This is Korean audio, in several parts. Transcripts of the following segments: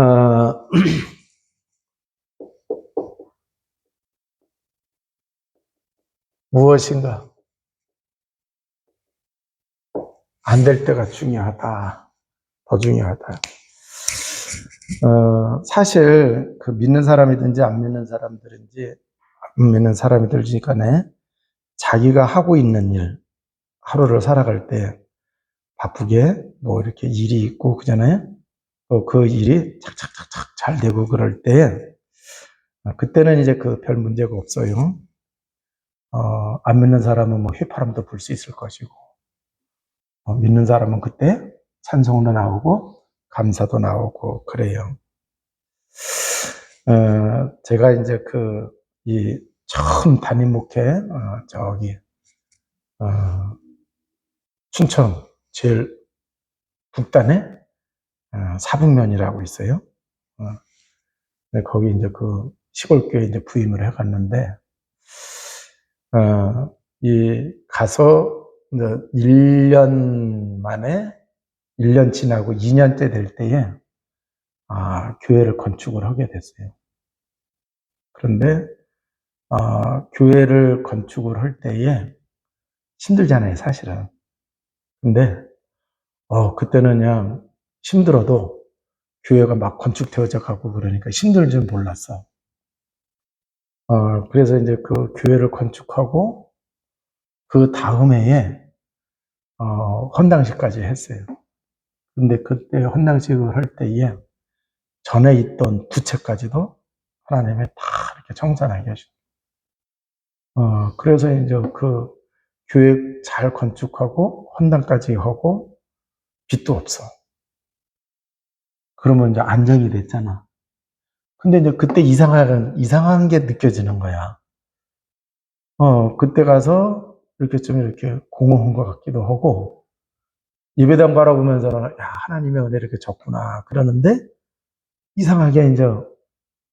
어, 무엇인가 안 될 때가 중요하다. 더 중요하다. 어, 사실 그 믿는 사람이든지 안 믿는 사람들인지 안 믿는 사람이든지 간에 자기가 하고 있는 일, 하루를 살아갈 때 바쁘게 뭐 이렇게 일이 있고 그잖아요. 어, 그 일이 착착착착 잘 되고 그럴 때 어, 그때는 이제 그 별 문제가 없어요. 어, 안 믿는 사람은 뭐 휘파람도 불 수 있을 것이고 어, 믿는 사람은 그때 찬송도 나오고 감사도 나오고 그래요. 어, 제가 이제 그 이 처음 담임 목회 어, 저기 어, 춘천 제일 북단에 어, 사북면이라고 있어요. 어, 네, 거기 이제 그 시골교회 이제 부임을 해갔는데 어, 이 가서 이제 1년 만에 1년 지나고 2년째 될 때에 아, 교회를 건축을 하게 됐어요. 그런데 아, 교회를 건축을 할 때에 힘들잖아요, 사실은. 근데 어, 그때는 그냥 힘들어도 교회가 막 건축되어져 가고 그러니까 힘들 줄 몰랐어. 어, 그래서 이제 그 교회를 건축하고 그 다음 해에 어, 헌당식까지 했어요. 근데 그때 헌당식을 할 때에 전에 있던 부채까지도 하나님이 다 이렇게 청산하게 하시고 어, 그래서 이제 그 교회 잘 건축하고 헌당까지 하고 빚도 없어. 그러면 이제 안정이 됐잖아. 근데 이제 그때 이상한, 이상한 게 느껴지는 거야. 어, 그때 가서 이렇게 좀 이렇게 공허한 것 같기도 하고, 예배당 바라보면서는, 야, 하나님의 은혜 이렇게 적구나. 그러는데, 이상하게 이제,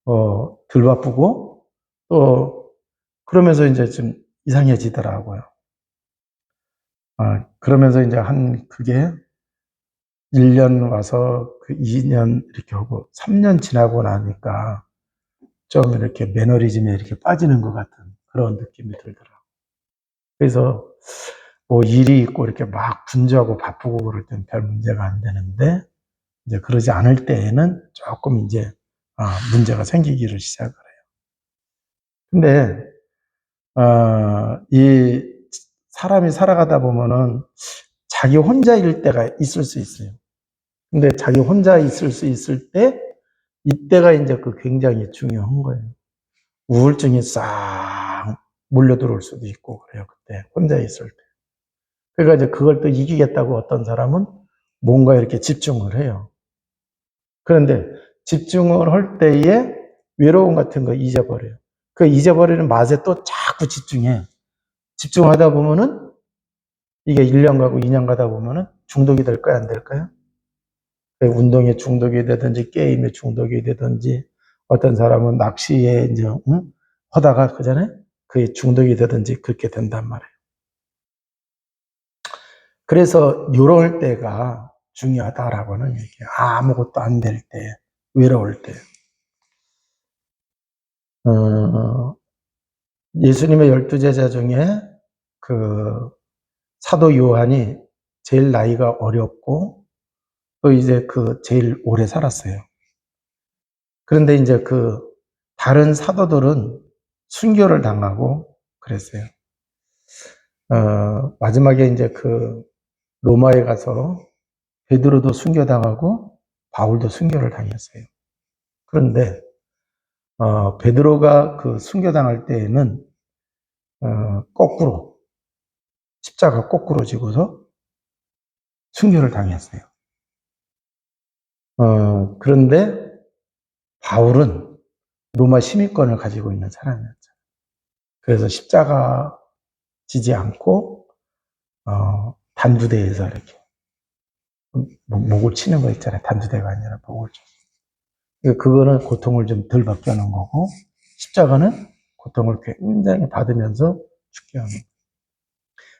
어, 덜 바쁘고, 또, 그러면서 이제 좀 이상해지더라고요. 아, 그러면서 이제 한, 그게 1년 와서 그 2년 이렇게 하고 3년 지나고 나니까 좀 이렇게 매너리즘에 이렇게 빠지는 것 같은 그런 느낌이 들더라고요. 그래서 뭐 일이 있고 이렇게 막 분주하고 바쁘고 그럴 땐 별 문제가 안 되는데 이제 그러지 않을 때에는 조금 이제 아, 문제가 생기기를 시작을 해요. 근데 어, 이 사람이 살아가다 보면은 자기 혼자일 때가 있을 수 있어요. 근데 자기 혼자 있을 수 있을 때, 이때가 이제 그 굉장히 중요한 거예요. 우울증이 싹 몰려 들어올 수도 있고, 그래요. 그때, 혼자 있을 때. 그러니까 이제 그걸 또 이기겠다고 어떤 사람은 뭔가 이렇게 집중을 해요. 그런데 집중을 할 때에 외로움 같은 거 잊어버려요. 그 잊어버리는 맛에 또 자꾸 집중해. 집중하다 보면은 이게 1년 가고 2년 가다 보면은 중독이 될까요? 안 될까요? 운동에 중독이 되든지 게임에 중독이 되든지 어떤 사람은 낚시에 이제 응? 하다가 그 전에 그게 중독이 되든지 그렇게 된단 말이에요. 그래서 이럴 때가 중요하다라고는 얘기해요. 아무것도 안 될 때, 외로울 때. 어, 예수님의 열두 제자 중에 그 사도 요한이 제일 나이가 어렸고 또 이제 그 제일 오래 살았어요. 그런데 이제 그 다른 사도들은 순교를 당하고 그랬어요. 어, 마지막에 이제 그 로마에 가서 베드로도 순교당하고 바울도 순교를 당했어요. 그런데 어, 베드로가 그 순교당할 때에는 어, 거꾸로 십자가 거꾸로 지고서 순교를 당했어요. 어, 그런데 바울은 로마 시민권을 가지고 있는 사람이었죠. 그래서 십자가 지지 않고 어, 단두대에서 이렇게 목을 치는 거 있잖아요. 단두대가 아니라 목을 쳐. 그거는 고통을 좀 덜 받게 하는 거고 십자가는 고통을 굉장히 받으면서 죽게 하는 거예요.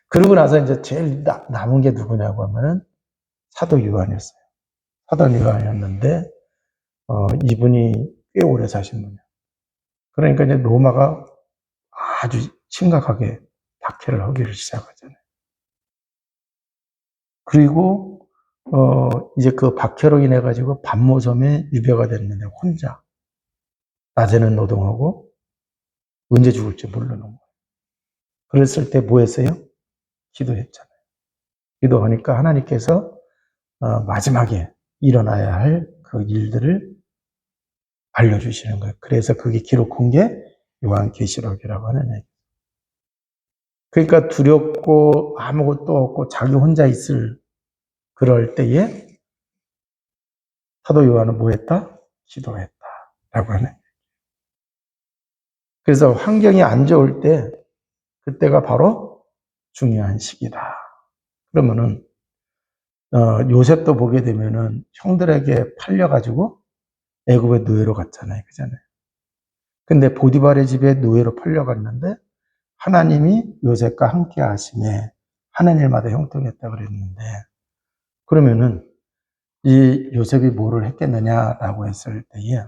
그러고 나서 이제 제일 나, 남은 게 누구냐고 하면은 사도 요한이었어요. 사도 요한이었는데 어, 이분이 꽤 오래 사신 분이에요. 그러니까 이제 로마가 아주 심각하게 박해를 하기를 시작하잖아요. 그리고 어, 이제 그 박해로 인해 가지고 반모섬에 유배가 됐는데 혼자 낮에는 노동하고 언제 죽을지 모르는 거예요. 그랬을 때 뭐 했어요? 기도했잖아요. 기도하니까 하나님께서 어, 마지막에 일어나야 할 그 일들을 알려주시는 거예요. 그래서 그게 기록한 게 요한계시록이라고 하는 얘기. 그러니까 두렵고 아무것도 없고 자기 혼자 있을 그럴 때에 사도 요한은 뭐 했다? 기도했다. 라고 하네. 그래서 환경이 안 좋을 때 그때가 바로 중요한 시기다. 그러면은 어, 요셉도 보게 되면은 형들에게 팔려가지고 애굽의 노예로 갔잖아요. 그잖아요. 근데 보디발의 집에 노예로 팔려갔는데 하나님이 요셉과 함께 하심에 하는 일마다 형통했다 그랬는데 그러면은 이 요셉이 뭐를 했겠느냐라고 했을 때에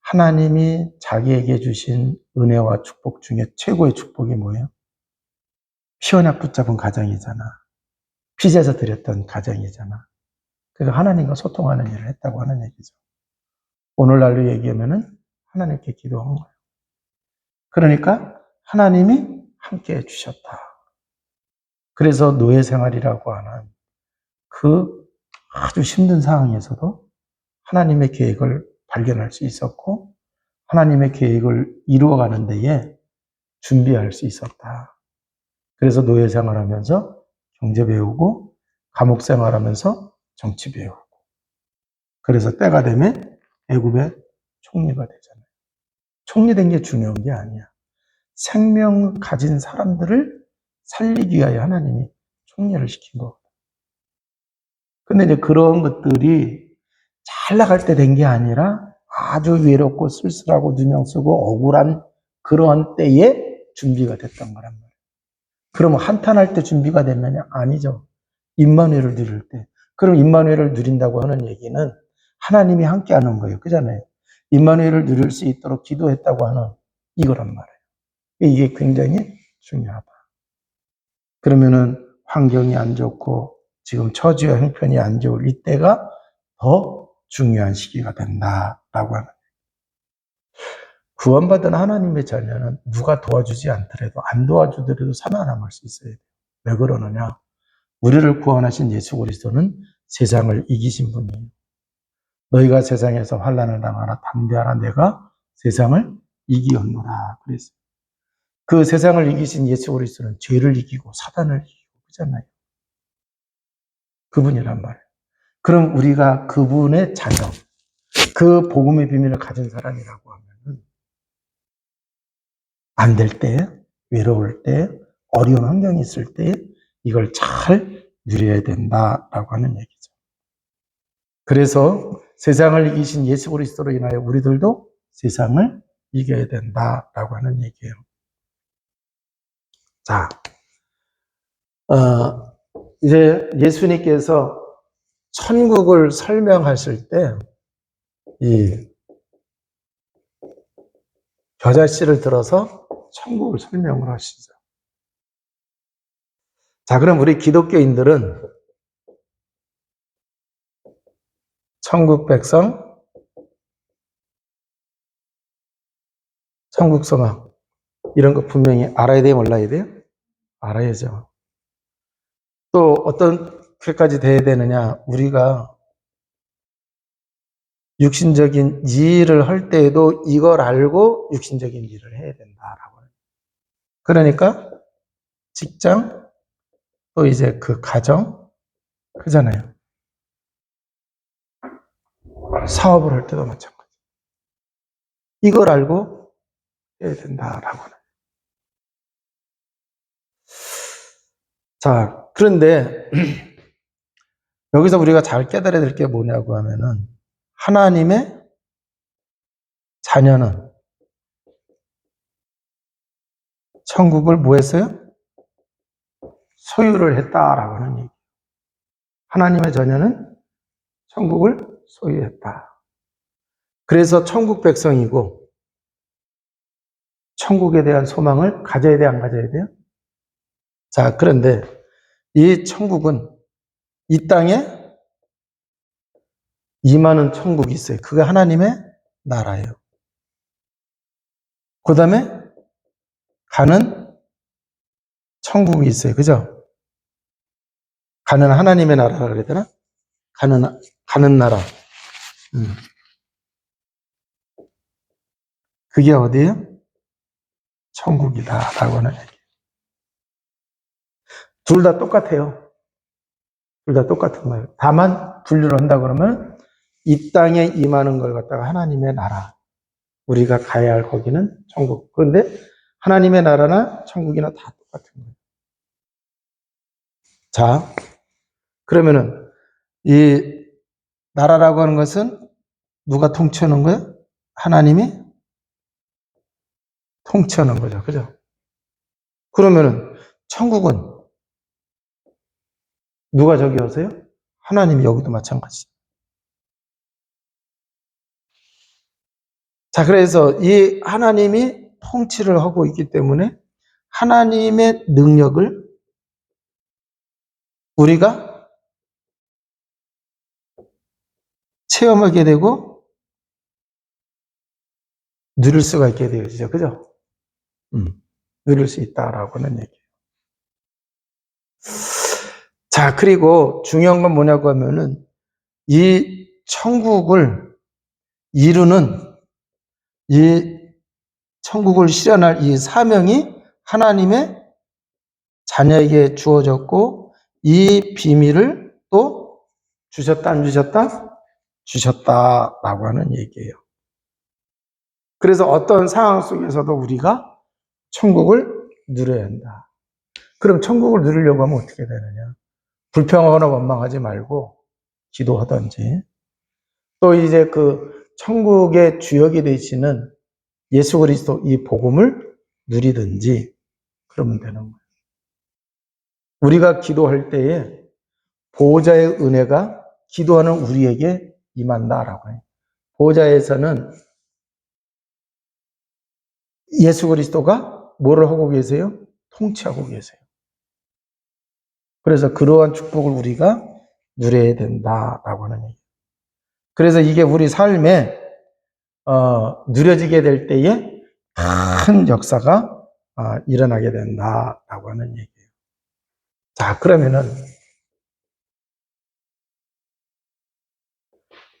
하나님이 자기에게 주신 은혜와 축복 중에 최고의 축복이 뭐예요? 피언약 붙잡은 가정이잖아. 피제에서 드렸던 가정이잖아. 그래서 하나님과 소통하는 일을 했다고 하는 얘기죠. 오늘날로 얘기하면은 하나님께 기도한 거예요. 그러니까 하나님이 함께 해주셨다. 그래서 노예 생활이라고 하는 그 아주 힘든 상황에서도 하나님의 계획을 발견할 수 있었고 하나님의 계획을 이루어가는 데에 준비할 수 있었다. 그래서 노예 생활하면서 경제 배우고 감옥 생활하면서 정치 배우고 그래서 때가 되면 애굽의 총리가 되잖아요. 총리 된 게 중요한 게 아니야. 생명 가진 사람들을 살리기 위하여 하나님이 총리를 시킨 거거든. 근데 이제 그런 것들이 잘 나갈 때 된 게 아니라 아주 외롭고 쓸쓸하고 누명 쓰고 억울한 그런 때에 준비가 됐던 거란 말이에요. 그러면 한탄할 때 준비가 됐느냐? 아니죠. 임마누엘을 누릴 때. 그럼 임마누엘을 누린다고 하는 얘기는 하나님이 함께 하는 거예요. 그잖아요. 임마누엘을 누릴 수 있도록 기도했다고 하는 이거란 말이에요. 이게 굉장히 중요하다. 그러면은 환경이 안 좋고 지금 처지와 형편이 안 좋을 이때가 더 중요한 시기가 된다라고 하는 구원받은 하나님의 자녀는 누가 도와주지 않더라도 안 도와주더라도 살아남을 수 있어야 돼요. 왜 그러느냐? 우리를 구원하신 예수 그리스도는 세상을 이기신 분이에요. 너희가 세상에서 환란을 당하나 담대하라 내가 세상을 이기었노라 그랬어요. 그 세상을 이기신 예수 그리스도는 죄를 이기고 사단을 이기고 그잖아요. 그분이란 말이에요. 그럼 우리가 그분의 자녀, 그 복음의 비밀을 가진 사람이라고 하면은 안 될 때, 외로울 때, 어려운 환경이 있을 때 이걸 잘 누려야 된다라고 하는 얘기죠. 그래서 세상을 이기신 예수 그리스도로 인하여 우리들도 세상을 이겨야 된다라고 하는 얘기예요. 자, 어, 이제 예수님께서 천국을 설명하실 때, 이 겨자씨를 들어서 천국을 설명을 하시죠. 자, 그럼 우리 기독교인들은 천국 백성, 천국 소망, 이런 거 분명히 알아야 돼요, 몰라야 돼요? 알아야죠. 또 어떻게까지 돼야 되느냐? 우리가 육신적인 일을 할 때에도 이걸 알고 육신적인 일을 해야 된다라고. 그러니까 직장, 또 이제 그 가정, 그잖아요. 사업을 할 때도 마찬가지. 이걸 알고 해야 된다라고. 자, 그런데 여기서 우리가 잘 깨달아야 될 게 뭐냐고 하면은 하나님의 자녀는 천국을 뭐 했어요? 소유를 했다라고 하는 얘기. 하나님의 자녀는 천국을 소유했다. 그래서 천국 백성이고 천국에 대한 소망을 가져야 돼, 안 가져야 돼요? 자, 그런데 이 천국은 이 땅에 임하는 천국이 있어요. 그게 하나님의 나라예요. 그 다음에 가는 천국이 있어요. 그죠? 가는 하나님의 나라라 그래야 되나? 가는, 가는 나라. 음. 그게 어디예요? 천국이다 라고 하는 얘기. 둘 다 똑같아요. 둘 다 똑같은 거예요. 다만 분류를 한다 그러면 이 땅에 임하는 걸 갖다가 하나님의 나라. 우리가 가야 할 거기는 천국. 그런데 하나님의 나라나 천국이나 다 똑같은 거예요. 자, 그러면은 이 나라라고 하는 것은 누가 통치하는 거예요? 하나님이 통치하는 거죠. 그죠? 그러면은 천국은 누가 저기 오세요? 하나님이 여기도 마찬가지. 자, 그래서 이 하나님이 통치를 하고 있기 때문에 하나님의 능력을 우리가 체험하게 되고 누릴 수가 있게 되어지죠. 그죠? 음, 누릴 수 있다라고 하는 얘기예요. 자, 그리고 중요한 건 뭐냐고 하면은 이 천국을 이루는 이 천국을 실현할 이 사명이 하나님의 자녀에게 주어졌고 이 비밀을 또 주셨다 안 주셨다? 주셨다라고 하는 얘기예요. 그래서 어떤 상황 속에서도 우리가 천국을 누려야 한다. 그럼 천국을 누리려고 하면 어떻게 되느냐? 불평하거나 원망하지 말고 기도하든지 또 이제 그 천국의 주역이 되시는 예수 그리스도 이 복음을 누리든지 그러면 되는 거예요. 우리가 기도할 때에 보호자의 은혜가 기도하는 우리에게 임한다라고 해요. 보호자에서는 예수 그리스도가 뭐를 하고 계세요? 통치하고 계세요. 그래서 그러한 축복을 우리가 누려야 된다라고 하는 얘기. 그래서 이게 우리 삶에 어, 누려지게 될 때에 큰 역사가 어, 일어나게 된다라고 하는 얘기예요. 자, 그러면은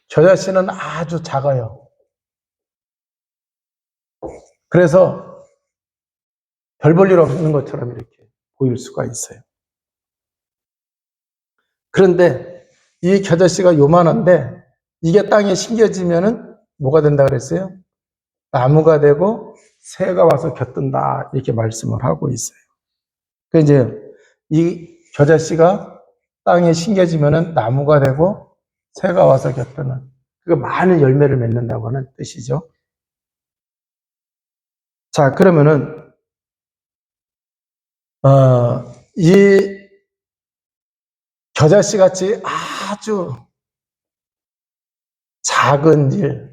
저 자신은 아주 작아요. 그래서 별 볼 일 없는 것처럼 이렇게 보일 수가 있어요. 그런데 이 겨자씨가 요만한데 이게 땅에 심겨지면은 뭐가 된다 그랬어요? 나무가 되고 새가 와서 곁든다 이렇게 말씀을 하고 있어요. 그 이제 이 겨자씨가 땅에 심겨지면은 나무가 되고 새가 와서 곁드는 그 많은 열매를 맺는다고 하는 뜻이죠. 자 그러면은 어, 이 겨자씨 같이 아주 작은 일,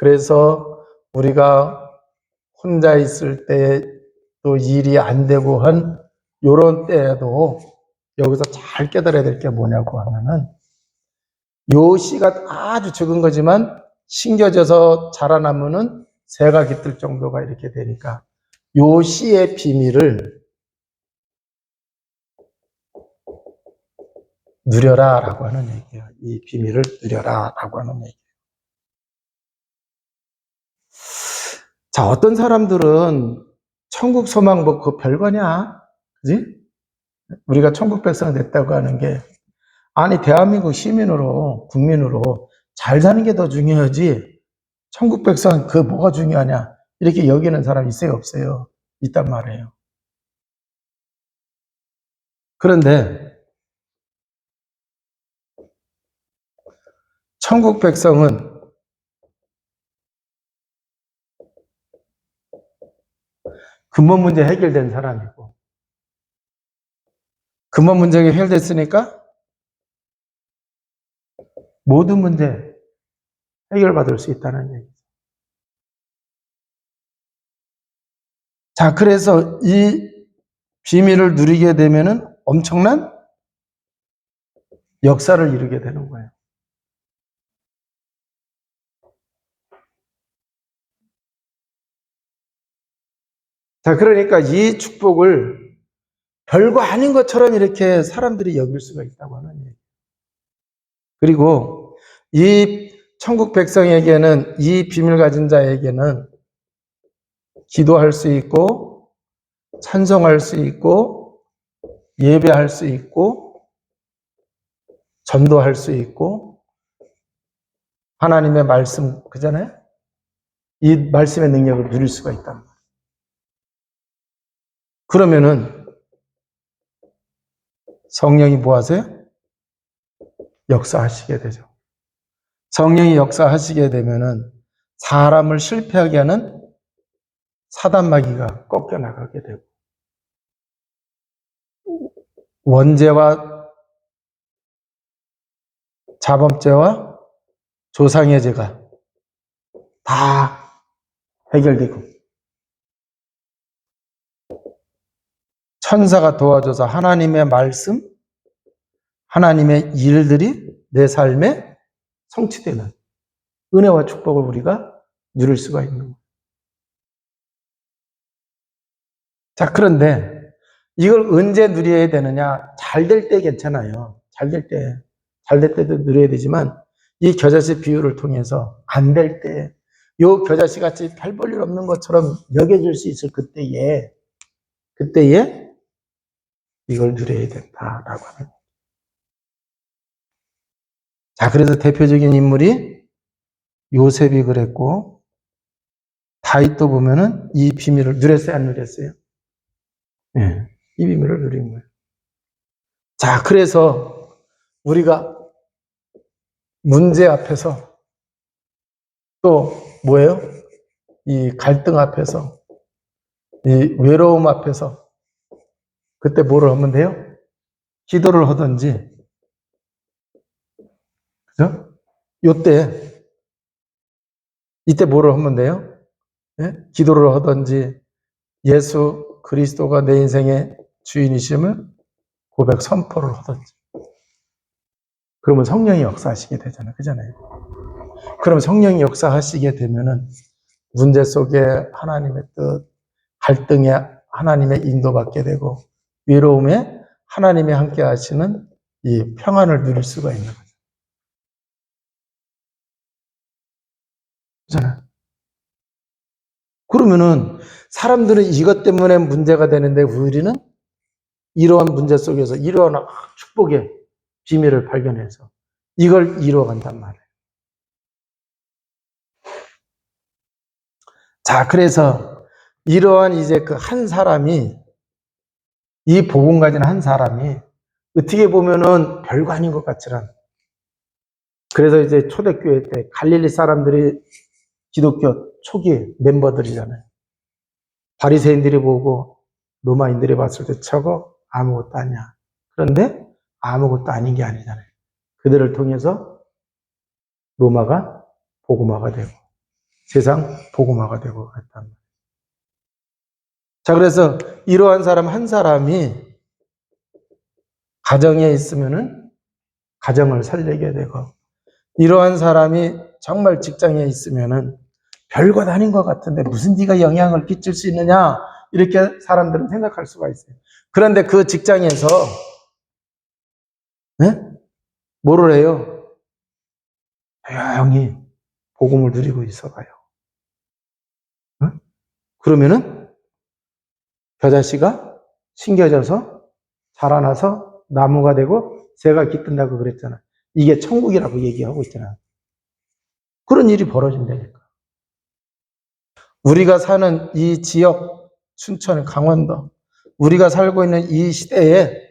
그래서 우리가 혼자 있을 때 또 일이 안 되고 한 요런 때에도 여기서 잘 깨달아야 될 게 뭐냐고 하면은 요 씨가 아주 적은 거지만 심겨져서 자라나면은 새가 깃들 정도가 이렇게 되니까 요 씨의 비밀을 누려라 라고 하는 얘기예요. 이 비밀을 누려라 라고 하는 얘기. 자, 어떤 사람들은 천국 소망 뭐그 별거냐? 그지? 우리가 천국 백성 됐다고 하는 게 아니 대한민국 시민으로 국민으로 잘 사는 게 더 중요하지. 천국 백성 그 뭐가 중요하냐? 이렇게 여기는 사람 있어요, 없어요? 있단 말이에요. 그런데 천국 백성은 근본 문제 해결된 사람이고 근본 문제가 해결됐으니까 모든 문제 해결받을 수 있다는 얘기죠. 자, 그래서 이 비밀을 누리게 되면은 엄청난 역사를 이루게 되는 거예요. 자, 그러니까 이 축복을 별거 아닌 것처럼 이렇게 사람들이 여길 수가 있다고 하는 얘기예요. 그리고 이 천국 백성에게는 이 비밀 가진 자에게는 기도할 수 있고 찬송할 수 있고 예배할 수 있고 전도할 수 있고 하나님의 말씀 그잖아요. 이 말씀의 능력을 누릴 수가 말이에요. 그러면은 성령이 뭐 하세요? 역사하시게 되죠. 성령이 역사하시게 되면은 사람을 실패하게 하는 사단마귀가 꺾여 나가게 되고 원죄와 자범죄와 조상의 죄가 다 해결되고 천사가 도와줘서 하나님의 말씀, 하나님의 일들이 내 삶에 성취되는 은혜와 축복을 우리가 누릴 수가 있는 거예요. 자, 그런데 이걸 언제 누려야 되느냐? 잘 될 때 괜찮아요. 잘 될 때, 잘 될 때도 누려야 되지만 이 겨자씨 비유를 통해서 안 될 때, 요 겨자씨 같이 별 볼 일 없는 것처럼 여겨질 수 있을 그때에, 그때에 이걸 누려야 된다라고 하는 거예요. 자, 그래서 대표적인 인물이 요셉이 그랬고, 다윗도 보면은 이 비밀을 누렸어요, 안 누렸어요? 예, 이 비밀을 누린 거예요. 자, 그래서 우리가 문제 앞에서 또 뭐예요? 이 갈등 앞에서, 이 외로움 앞에서 그때 뭐를 하면 돼요? 기도를 하든지, 그죠? 요때, 이때 뭐를 하면 돼요? 예? 기도를 하든지, 예수 그리스도가 내 인생의 주인이심을 고백 선포를 하든지. 그러면 성령이 역사하시게 되잖아요. 그잖아요. 그럼 성령이 역사하시게 되면은 문제 속에 하나님의 뜻, 갈등에 하나님의 인도받게 되고, 외로움에 하나님이 함께 하시는 이 평안을 누릴 수가 있는 거죠. 그러면은 사람들은 이것 때문에 문제가 되는데 우리는 이러한 문제 속에서 이러한 축복의 비밀을 발견해서 이걸 이루어간단 말이에요. 자, 그래서 이러한 이제 그 한 사람이 이 복음 가진 한 사람이 어떻게 보면은 별거 아닌 것 같지만 그래서 이제 초대교회 때 갈릴리 사람들이 기독교 초기 멤버들이잖아요. 바리새인들이 보고 로마인들이 봤을 때 저거 아무것도 아니야. 그런데 아무것도 아닌 게 아니잖아요. 그들을 통해서 로마가 복음화가 되고 세상 복음화가 되고 했단 말이에요. 자, 그래서 이러한 사람 한 사람이 가정에 있으면은 가정을 살리게 되고 이러한 사람이 정말 직장에 있으면은 별것 아닌 것 같은데 무슨 네가 영향을 끼칠 수 있느냐 이렇게 사람들은 생각할 수가 있어요. 그런데 그 직장에서 네? 뭐를 해요? 조용히 복음을 누리고 있어봐요. 응? 그러면은 겨자씨가 심겨져서 자라나서 나무가 되고 새가 깃든다고 그랬잖아. 이게 천국이라고 얘기하고 있잖아. 그런 일이 벌어진다니까. 우리가 사는 이 지역, 춘천, 강원도, 우리가 살고 있는 이 시대에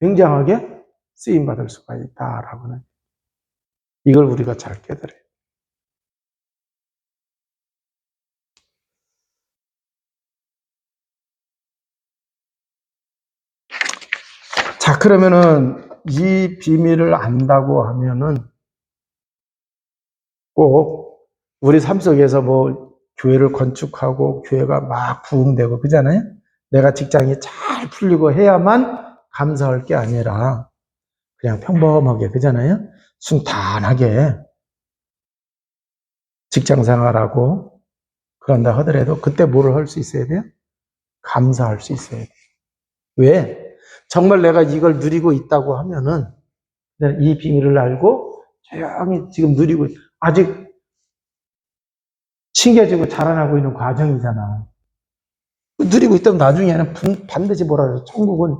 굉장하게 쓰임받을 수가 있다라고는 이걸 우리가 잘 깨달아요. 자, 그러면은 이 비밀을 안다고 하면은 꼭 우리 삶 속에서 뭐 교회를 건축하고 교회가 막 부흥되고 그잖아요. 내가 직장이 잘 풀리고 해야만 감사할 게 아니라 그냥 평범하게 그잖아요. 순탄하게 직장 생활하고 그런다 하더라도 그때 뭐를 할 수 있어야 돼요? 감사할 수 있어야 돼요. 왜? 정말 내가 이걸 누리고 있다고 하면은 이 비밀을 알고 조용히 지금 누리고 있- 아직 신겨지고 자라나고 있는 과정이잖아. 누리고 있다면 나중에는 분- 반드시 뭐라 그래. 천국은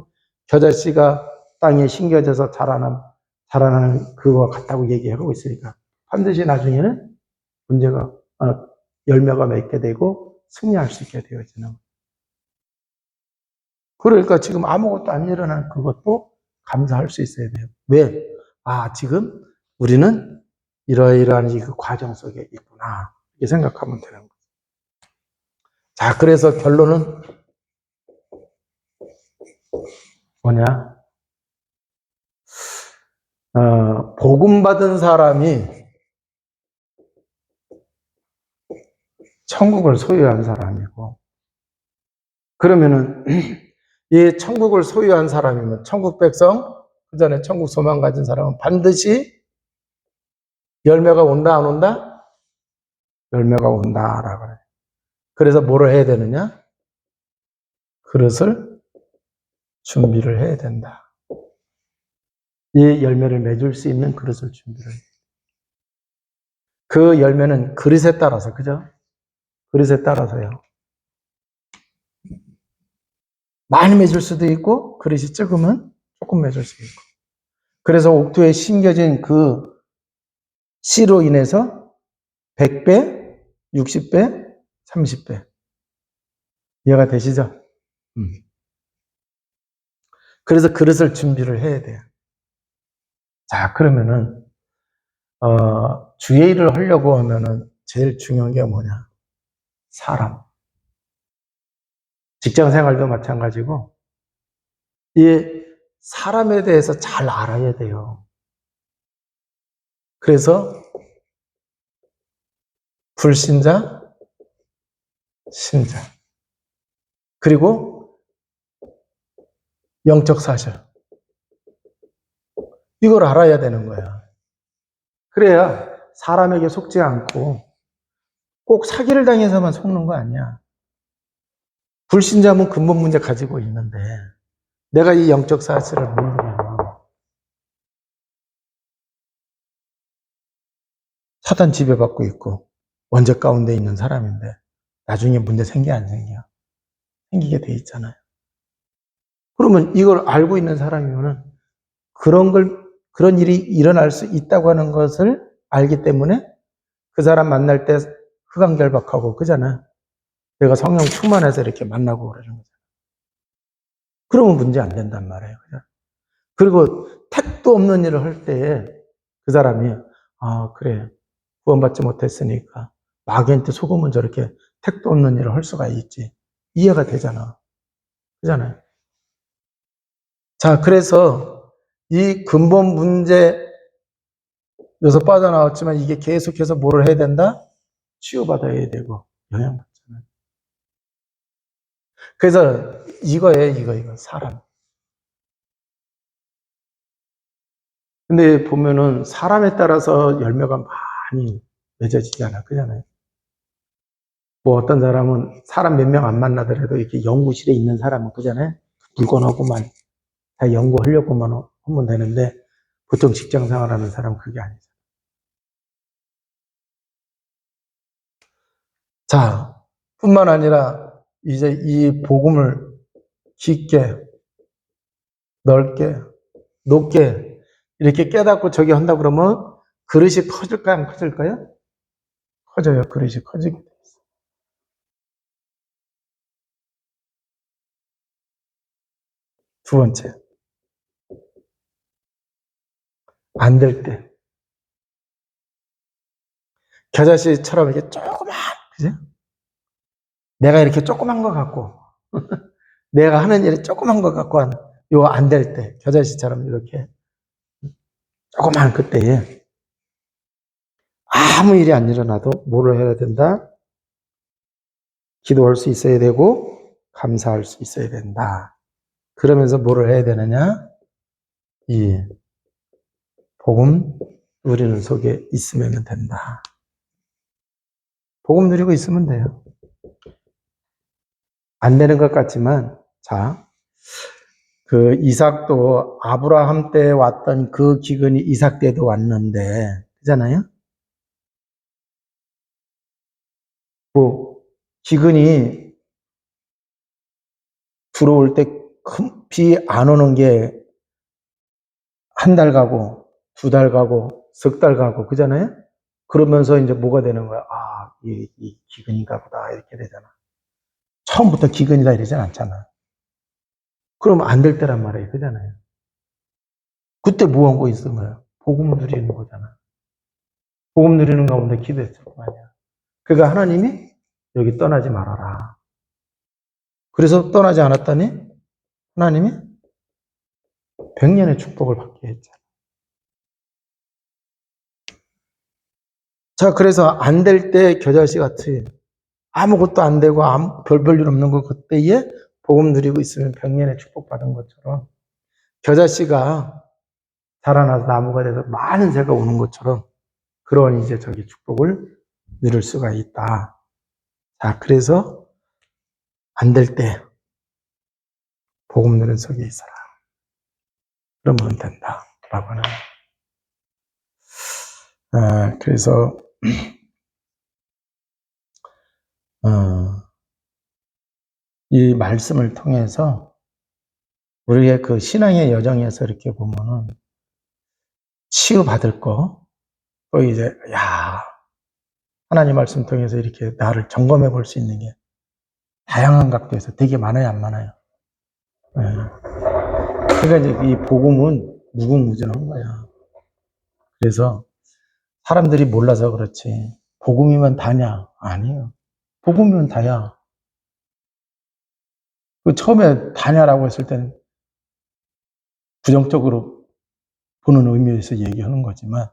겨자씨가 땅에 신겨져서 자라나, 자라나는 그거와 같다고 얘기하고 있으니까. 반드시 나중에는 문제가, 어, 열매가 맺게 되고 승리할 수 있게 되어지는. 그러니까 지금 아무것도 안 일어난 그것도 감사할 수 있어야 돼요. 왜? 아, 지금 우리는 이러이러한 이 그 과정 속에 있구나. 이렇게 생각하면 되는 거죠. 자, 그래서 결론은 뭐냐? 어, 복음 받은 사람이 천국을 소유한 사람이고, 그러면은, 이 천국을 소유한 사람이면, 천국 백성, 그 전에 천국 소망 가진 사람은 반드시 열매가 온다, 안 온다? 열매가 온다라고 그래. 그래서 뭐를 해야 되느냐? 그릇을 준비를 해야 된다. 이 열매를 맺을 수 있는 그릇을 준비를 해야 돼. 그 열매는 그릇에 따라서, 그죠? 그릇에 따라서요. 많이 맺을 수도 있고, 그릇이 적으면 조금 맺을 수 있고. 그래서 옥토에 심겨진 그 씨로 인해서 100배, 60배, 30배. 이해가 되시죠? 음. 그래서 그릇을 준비를 해야 돼요. 자, 그러면은, 어, 주의 일을 하려고 하면은 제일 중요한 게 뭐냐? 사람. 직장 생활도 마찬가지고, 이 사람에 대해서 잘 알아야 돼요. 그래서, 불신자, 신자. 그리고 영적 사실. 이걸 알아야 되는 거야. 그래야 사람에게 속지 않고 꼭 사기를 당해서만 속는 거 아니야. 불신자면 근본 문제 가지고 있는데 내가 이 영적 사실을 모르면 사단 지배받고 있고 원죄 가운데 있는 사람인데 나중에 문제 생겨 안 생겨? 생기게 돼 있잖아요. 그러면 이걸 알고 있는 사람이면은 그런 걸, 그런 일이 일어날 수 있다고 하는 것을 알기 때문에 그 사람 만날 때 흑암결박하고 그잖아. 내가 성령 충만해서 이렇게 만나고 그러는 거잖아. 그러면 문제 안 된단 말이에요. 그죠? 그리고 택도 없는 일을 할 때에 그 사람이, 아, 그래. 구원받지 못했으니까 마귀한테 속으면 저렇게 택도 없는 일을 할 수가 있지. 이해가 되잖아. 그잖아요. 자, 그래서 이 근본 문제, 여기서 빠져나왔지만 이게 계속해서 뭐를 해야 된다? 치유받아야 되고, 영향받잖아요. 그래서 이거에 이거, 이거, 사람. 근데 보면은 사람에 따라서 열매가 많이 맺어지잖아. 그잖아요. 뭐 어떤 사람은 사람 몇 명 안 만나더라도 이렇게 연구실에 있는 사람은 그잖아요. 물건하고만 다 연구하려고만 하면 되는데 보통 직장 생활하는 사람은 그게 아니죠. 자, 뿐만 아니라 이제 이 복음을 깊게, 넓게, 높게 이렇게 깨닫고 저기 한다 그러면 그릇이 커질까요? 안 커질까요? 커져요. 그릇이 커지게 돼 있어요. 두 번째. 안 될 때. 겨자씨처럼 이렇게 조그만, 그지? 내가 이렇게 조그만 거 갖고, 내가 하는 일이 조그만 거 갖고 한, 요 안 될 때, 겨자씨처럼 이렇게, 조그만 그때에, 아무 일이 안 일어나도 뭐를 해야 된다? 기도할 수 있어야 되고 감사할 수 있어야 된다. 그러면서 뭐를 해야 되느냐? 이 복음 누리는 속에 있으면 된다. 복음 누리고 있으면 돼요. 안 되는 것 같지만, 자, 그 이삭도 아브라함 때 왔던 그 기근이 이삭 때도 왔는데, 그잖아요? 뭐, 기근이 들어올 때비안 오는 게 한 달 가고, 두 달 가고, 석 달 가고, 그잖아요? 그러면서 이제 뭐가 되는 거야? 아, 이, 이 기근인가 보다. 이렇게 되잖아. 처음부터 기근이다 이러진 않잖아. 그럼 안 될 때란 말이에요. 그잖아요. 그때 뭐 하고 있던 거야? 복음 누리는 거잖아. 복음 누리는 가운데 기도했을 거 아니야. 그러니까 하나님이 여기 떠나지 말아라. 그래서 떠나지 않았더니 하나님이 백년의 축복을 받게 했잖아. 자, 그래서 안 될 때 겨자씨 같이 아무것도 안 되고 아무 별 볼 일 없는 거 그때에 복음 누리고 있으면 백년의 축복 받은 것처럼 겨자씨가 자라나서 나무가 돼서 많은 새가 오는 것처럼 그런 이제 저기 축복을 누릴 수가 있다. 자, 그래서 안 될 때 복음 누린 속에 있어라. 그러면 된다. 라고 하는. 아, 그래서 어, 이 말씀을 통해서 우리의 그 신앙의 여정에서 이렇게 보면은 치유받을 거, 또 이제, 야, 하나님 말씀 통해서 이렇게 나를 점검해 볼 수 있는 게 다양한 각도에서 되게 많아요, 안 많아요? 예. 그러니까 이제 이 복음은 무궁무진한 거야. 그래서 사람들이 몰라서 그렇지. 복음이면 다냐? 아니에요. 복음이면 다야. 그 처음에 다냐라고 했을 때는 부정적으로 보는 의미에서 얘기하는 거지만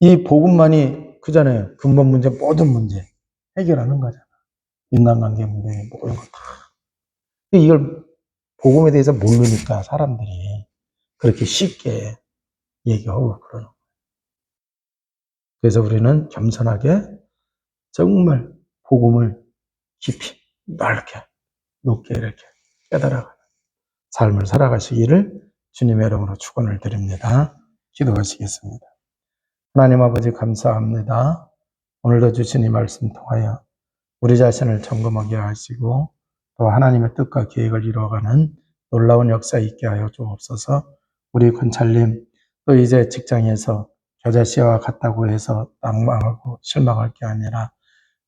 이 복음만이 그잖아요. 근본 문제, 모든 문제 해결하는 거잖아. 인간관계 문제, 모든 거 다. 이걸 복음에 대해서 모르니까 사람들이 그렇게 쉽게 얘기하고 그러는 거예요. 그래서 우리는 겸손하게 정말 복음을 깊이 넓게 높게 이렇게 깨달아가는 삶을 살아가시기를 주님의 이름으로 축원을 드립니다. 기도하시겠습니다. 하나님 아버지 감사합니다. 오늘도 주신 이 말씀 통하여 우리 자신을 점검하게 하시고 또 하나님의 뜻과 계획을 이루어가는 놀라운 역사 있게 하여 주옵소서. 우리 권찰님 또 이제 직장에서 겨자씨와 같다고 해서 낭망하고 실망할 게 아니라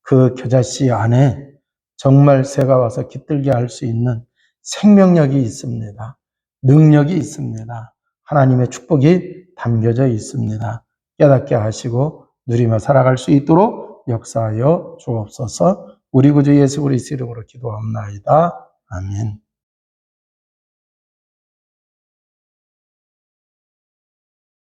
그 겨자씨 안에 정말 새가 와서 깃들게 할 수 있는 생명력이 있습니다. 능력이 있습니다. 하나님의 축복이 담겨져 있습니다. 깨닫게 하시고 누리며 살아갈 수 있도록 역사하여 주옵소서 우리 구주 예수 그리스도 이름으로 기도합나이다. 아멘.